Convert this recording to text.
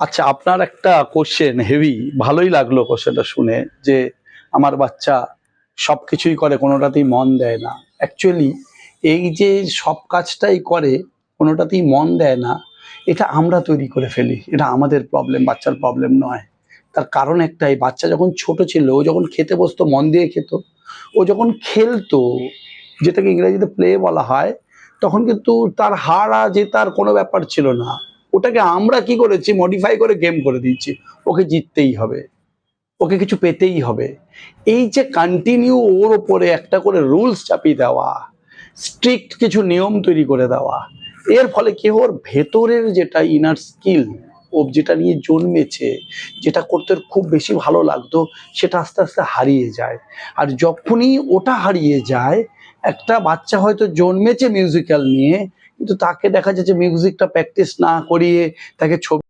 আচ্ছা আপনার একটা কোশ্চেন হেভি ভালোই লাগল কোশ্চেনটা শুনে যে আমার বাচ্চা সব কিছুই করে, কোনোটাতেই মন দেয় না। অ্যাকচুয়ালি এই যে সব কাজটাই করে, কোনোটাতেই মন দেয় না, এটা আমরা তৈরি করে ফেলি। এটা আমাদের প্রবলেম বাচ্চার প্রবলেম নয়। তার কারণ একটাই, বাচ্চা যখন ছোট ছিল, ও যখন খেতে বসতো, মন দিয়ে খেত, ও যখন খেলতো, যেটাকে ইংরেজিতে প্লে বলা হয়, তখন কিন্তু তার হারা যে তার কোনো ব্যাপার ছিল না। ওটাকে আমরা কি করেছি মডিফাই করে গেম করে দিয়েছি। ওকে জিততেই হবে। ওকে কিছু পেতেই হবে। এই যে কন্টিনিউ ওর ওপরে একটা করে রুলস চাপিয়ে দেওয়া স্ট্রিক্ট কিছু নিয়ম তৈরি করে দেওয়া, এর ফলে কি ওর ভেতরের যেটা ইনার স্কিল ও যেটা নিয়ে জন্মেছে, যেটা করতে খুব বেশি ভালো লাগতো, সেটা আস্তে আস্তে হারিয়ে যায়। আর যখনই ওটা হারিয়ে যায়, একটা বাচ্চা হয়তো জন্মেছে মিউজিক্যাল নিয়ে কিন্তু তাকে দেখা যাচ্ছে মিউজিকটা প্র্যাকটিস না করিয়ে তাকে ছবি